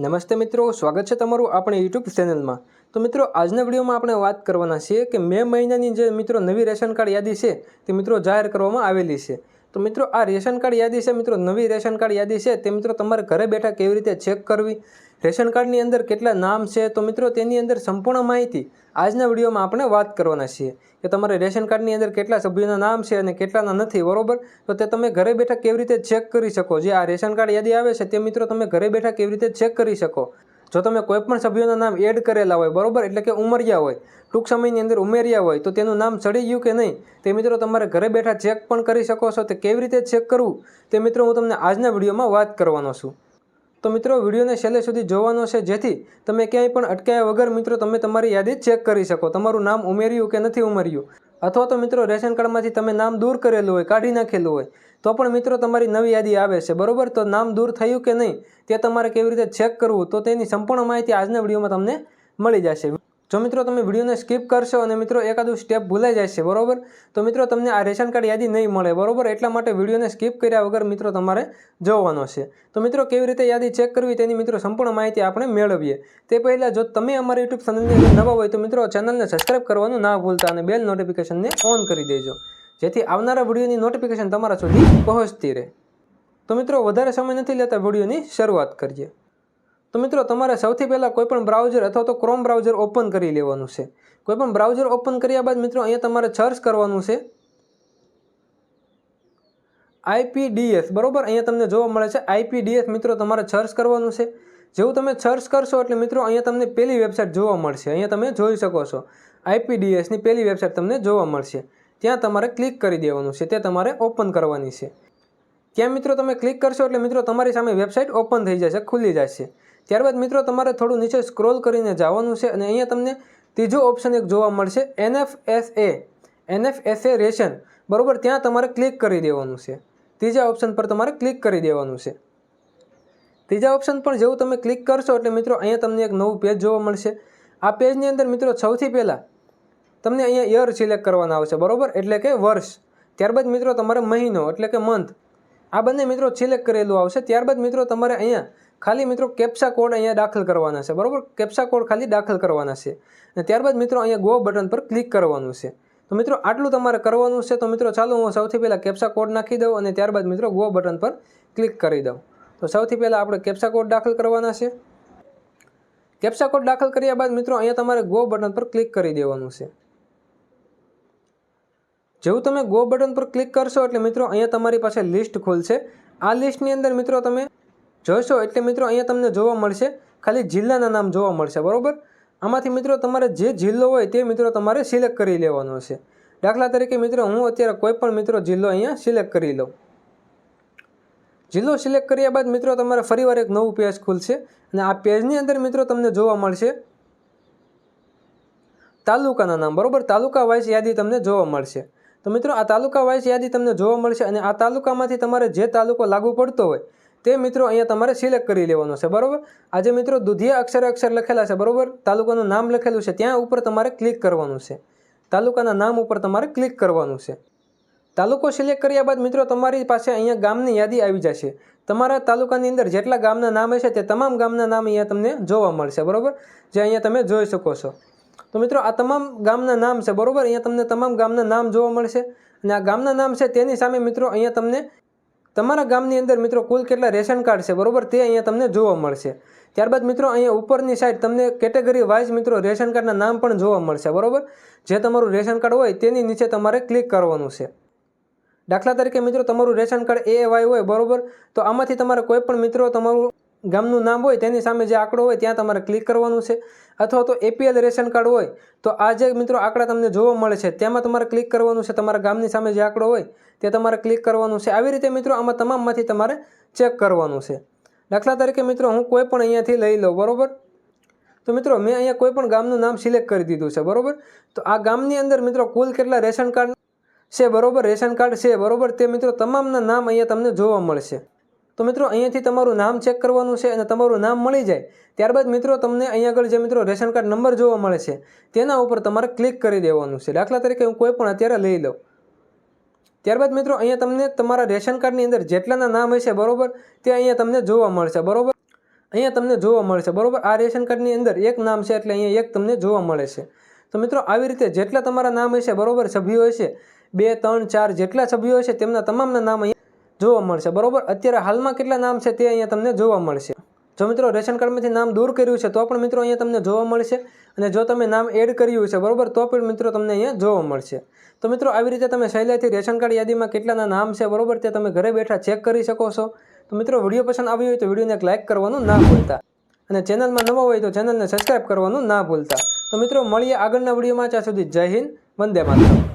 નમસ્તે મિત્રો, સ્વાગત છે તમારું આપણી યુટ્યુબ ચેનલમાં તો મિત્રો, આજના વિડીયોમાં આપણે વાત કરવાના છીએ કે મે મહિનાની જે મિત્રો નવી રેશન કાર્ડ યાદી છે તે મિત્રો જાહેર કરવામાં આવેલી છે. તો મિત્રો, આ રેશન કાર્ડ યાદી છે, મિત્રો, નવી રેશન કાર્ડ યાદી છે, તે મિત્રો તમારે ઘરે બેઠા કેવી રીતે ચેક કરવી? રેશન કાર્ડની અંદર કેટલા નામ છે? તો મિત્રો, તેની અંદર સંપૂર્ણ માહિતી આજના વિડીયોમાં આપણે વાત કરવાના છીએ. કે તમારે રેશન કાર્ડની અંદર કેટલા સભ્યોના નામ છે અને કેટલાના નથી, બરાબર? તો તે તમે ઘરે બેઠા કેવી રીતે ચેક કરી શકો? જે આ રેશન કાર્ડ યાદી આવે છે, તે મિત્રો તમે ઘરે બેઠા કેવી રીતે ચેક કરી શકો? જો તમે કોઈ પણ સભ્યોના નામ એડ કરેલા હોય, બરોબર? એટલે કે ઉમર્યા હોય, ટૂંક સમયની અંદર ઉમેર્યા હોય, તો તેનું નામ ચડી ગયું કે નહીં? તે મિત્રો તમારે ઘરે બેઠા ચેક પણ કરી શકો છો. તે કેવી રીતે ચેક કરવું? તે મિત્રો હું તમને આજના વિડીયોમાં વાત કરવાનો છું. તો મિત્રો, વિડીયોને છેલ્લે સુધી જોવાનો છે, જેથી તમે ક્યાંય પણ અટકાયા વગર મિત્રો, તમે તમારી યાદી ચેક કરી શકો. તમારું નામ ઉમેર્યું કે નથી ઉમેર્યું? અથવા તો મિત્રો રેશન કાર્ડમાંથી તમે નામ દૂર કરેલું હોય, કાઢી નાખેલું હોય, તો પણ મિત્રો તમારી નવી યાદી આવે છે. બરોબર? તો નામ દૂર થયું કે નહીં, તે તમારે કેવી રીતે ચેક કરવું, તો તેની સંપૂર્ણ માહિતી આજના વિડીયોમાં તમને મળી જશે. જો મિત્રો તમે વિડીયોને સ્કીપ કરશો અને મિત્રો એકાદું સ્ટેપ ભૂલાઈ જશે બરોબર? તો મિત્રો તમને આ રેશન કાર્ડ યાદી નહીં મળે, બરોબર? એટલા માટે વિડીયોને સ્કીપ કર્યા વગર મિત્રો તમારે જોવાનો છે. તો મિત્રો કેવી રીતે યાદી ચેક કરવી તેની મિત્રો સંપૂર્ણ માહિતી આપણે મેળવીએ. તે પહેલાં જો તમે અમારી યુટ્યુબ ચેનલની નવા હોય તો મિત્રો ચેનલને સબસ્ક્રાઈબ કરવાનું ના ભૂલતા અને બેલ નોટિફિકેશનને ઓન કરી દેજો. જેથી આવનારા વિડીયોની નોટિફિકેશન તમારા સુધી પહોંચતી રહે. તો મિત્રો વધારે સમય નથી લેતા વિડીયોની શરૂઆત કરીએ. તો મિત્રો, તમારે સૌથી પહેલાં કોઈપણ બ્રાઉઝર અથવા તો ક્રોમ બ્રાઉઝર ઓપન કરી લેવાનું છે. કોઈપણ બ્રાઉઝર ઓપન કર્યા બાદ મિત્રો, અહીંયા તમારે સર્ચ કરવાનું છે. આઈપીડીએસ બરાબર? અહીંયા તમને જોવા મળે છે આઈપીડીએસ મિત્રો, તમારે સર્ચ કરવાનું છે. જેવું તમે સર્ચ કરશો એટલે મિત્રો, અહીંયા તમને પહેલી વેબસાઇટ જોવા મળશે. અહીંયા તમે જોઈ શકો છો. આઈપીડીએસની પહેલી વેબસાઇટ તમને જોવા મળશે. ત્યાં તમારે ક્લિક કરી દેવાનું છે. તે તમારે ઓપન કરવાની છે. ત્યાં મિત્રો, તમે ક્લિક કરશો એટલે મિત્રો, તમારી સામે વેબસાઇટ ઓપન થઈ જશે ખુલી જશે. ત્યારબાદ મિત્રો તમારે થોડું નીચે સ્ક્રોલ કરીને જવાનું છે અને અહીંયા તમને ત્રીજો ઓપ્શન એક જોવા મળશે એનએફએસએ એનએફએસએ રેશન બરોબર, ત્યાં તમારે ક્લિક કરી દેવાનું છે. ત્રીજા ઓપ્શન પર તમારે ક્લિક કરી દેવાનું છે. ત્રીજા ઓપ્શન પર જેવું તમે ક્લિક કરશો એટલે મિત્રો અહીંયા તમને એક નવું પેજ જોવા મળશે. આ પેજની અંદર મિત્રો સૌથી પહેલાં તમને અહીંયા યર સિલેક્ટ કરવાના આવશે, બરોબર? એટલે કે વર્ષ. ત્યારબાદ મિત્રો તમારે મહિનો એટલે કે મંથ આ બંને મિત્રો સિલેક્ટ કરેલું આવશે. ત્યારબાદ મિત્રો તમારે અહીંયા ખાલી મિત્રો કેપ્સા કોડ અહીંયા દાખલ કરવાના છે, બરાબર? કેપ્સા કોડ ખાલી દાખલ કરવાના છે. અને ત્યારબાદ મિત્રો અહીંયા ગો બટન પર ક્લિક કરવાનું છે. તો મિત્રો આટલું તમારે કરવાનું છે, તો મિત્રો ચાલો હું સૌથી પહેલાં કેપ્સા કોડ નાખી દઉં અને ત્યારબાદ મિત્રો ગો બટન પર ક્લિક કરી દઉં. તો સૌથી પહેલાં આપણે કેપ્સા કોડ દાખલ કરવાના છે. કેપ્સા કોડ દાખલ કર્યા બાદ મિત્રો અહીંયા તમારે ગો બટન પર ક્લિક કરી દેવાનું છે. જેવું તમે ગો બટન પર ક્લિક કરશો એટલે મિત્રો અહીંયા તમારી પાસે લિસ્ટ ખુલશે. આ લિસ્ટની અંદર મિત્રો તમે જોશો એટલે મિત્રો અહીંયા તમને જોવા મળશે, ખાલી જિલ્લાના નામ જોવા મળશે, બરાબર? આમાંથી મિત્રો તમારે જે જિલ્લો હોય તે મિત્રો તમારે સિલેક્ટ કરી લેવાનો છે. દાખલા તરીકે મિત્રો હું અત્યારે કોઈ પણ મિત્રો જિલ્લો અહીંયા સિલેક્ટ કરી લઉં. જિલ્લો સિલેક્ટ કર્યા બાદ મિત્રો તમારે ફરીવાર એક નવું પેજ ખુલશે અને આ પેજની અંદર મિત્રો તમને જોવા મળશે તાલુકાના નામ, બરોબર? તાલુકા વાઇઝ યાદી તમને જોવા મળશે. તો મિત્રો આ તાલુકા વાઇઝ યાદી તમને જોવા મળશે અને આ તાલુકામાંથી તમારે જે તાલુકો લાગુ પડતો હોય તે મિત્રો અહીંયા તમારે સિલેક્ટ કરી લેવાનો છે, બરાબર? આજે મિત્રો દુધિયા અક્ષરે અક્ષર લખેલા છે, બરોબર? તાલુકાનું નામ લખેલું છે, ત્યાં ઉપર તમારે ક્લિક કરવાનું છે. તાલુકાના નામ ઉપર તમારે ક્લિક કરવાનું છે. તાલુકો સિલેક્ટ કર્યા બાદ મિત્રો તમારી પાસે અહીંયા ગામની યાદી આવી જશે. તમારા તાલુકાની અંદર જેટલા ગામના નામ હશે તે તમામ ગામના નામ અહીંયા તમને જોવા મળશે, બરાબર? જે અહીંયા તમે જોઈ શકો છો. તો મિત્રો આ તમામ ગામના નામ છે, બરોબર? અહીંયા તમને તમામ ગામના નામ જોવા મળશે. અને આ ગામના નામ છે તેની સામે મિત્રો અહીંયા તમને તમારા ગામની અંદર મિત્રો કુલ કેટલા રેશન કાર્ડ છે? બરોબર, તે અહીંયા તમને જોવા મળશે. ત્યારબાદ મિત્રો અહીંયા ઉપરની સાઈડ તમને કેટેગરી વાઇઝ મિત્રો રેશન કાર્ડના નામ પણ જોવા મળશે, બરોબર? જે તમારું રેશન કાર્ડ હોય તેની નીચે તમારે ક્લિક કરવાનું છે. દાખલા તરીકે મિત્રો તમારું રેશન કાર્ડ એ વાય હોય, બરાબર? તો આમાંથી તમારે કોઈ પણ મિત્રો તમારું ગામનું નામ હોય તેની સામે જે આંકડો હોય ત્યાં તમારે ક્લિક કરવાનું છે. અથવા તો એપીએલ રેશન કાર્ડ હોય, તો આ જે મિત્રો આંકડા તમને જોવા મળે છે, તેમાં તમારે ક્લિક કરવાનું છે. તમારા ગામની સામે જે આંકડો હોય, તે તમારે ક્લિક કરવાનું છે. આવી રીતે મિત્રો આમાં તમામમાંથી તમારે ચેક કરવાનું છે. દાખલા તરીકે મિત્રો હું કોઈ પણ અહીંયાથી લઈ લઉં, બરોબર? તો મિત્રો મેં અહીંયા કોઈ પણ ગામનું નામ સિલેક્ટ કરી દીધું છે, બરોબર? તો આ ગામની અંદર મિત્રો કુલ કેટલા રેશન કાર્ડ છે, બરોબર? રેશન કાર્ડ છે, બરોબર? તે મિત્રો તમામના નામ અહીંયા તમને જોવા મળશે. તો મિત્રો, અહીંયાથી તમારું નામ ચેક કરવાનું છે અને તમારું નામ મળી જાય. ત્યારબાદ મિત્રો, તમને અહીંયા આગળ જે મિત્રો રેશન કાર્ડ નંબર જોવા મળે છે, તેના ઉપર તમારે ક્લિક કરી દેવાનું છે. દાખલા તરીકે હું કોઈ પણ અત્યારે લઈ લઉં. ત્યારબાદ મિત્રો, અહીંયા તમને તમારા રેશન કાર્ડની અંદર જેટલાના નામ હશે, બરોબર, તે અહીંયા તમને જોવા મળશે, બરોબર? અહીંયા તમને જોવા મળશે, બરોબર? આ રેશન કાર્ડની અંદર એક નામ છે એટલે અહીંયા એક તમને જોવા મળે છે. તો મિત્રો, આવી રીતે જેટલા તમારા નામ હશે, બરોબર, સભ્યો હશે, બે, ત્રણ, ચાર જેટલા સભ્યો હશે, તેમના તમામના નામ અહીંયા જોવા મળશે. બરોબર? અત્યારે હાલમાં કેટલા નામ છે તે અહીંયા તમને જોવા મળશે. જો મિત્રો રેશન કાર્ડમાંથી નામ દૂર કર્યું છે, તો પણ મિત્રો અહીંયા તમને જોવા મળશે. અને જો તમે નામ એડ કર્યું છે, બરોબર, તો પણ મિત્રો તમને અહીંયા જોવા મળશે. તો મિત્રો, આવી રીતે તમે સહેલાઈથી રેશન કાર્ડ યાદીમાં કેટલાના નામ છે, બરોબર, તે તમે ઘરે બેઠા ચેક કરી શકો છો. તો મિત્રો, વીડિયો પસંદ આવ્યો હોય તો વિડીયોને એક લાઇક કરવાનું ના ભૂલતા. અને ચેનલમાં નવા હોય તો ચેનલને સબસ્ક્રાઇબ કરવાનું ના ભૂલતા. તો મિત્રો, મળીએ આગળના વિડીયોમાં, ત્યાં સુધી જય હિન્દ, વંદે માતરમ.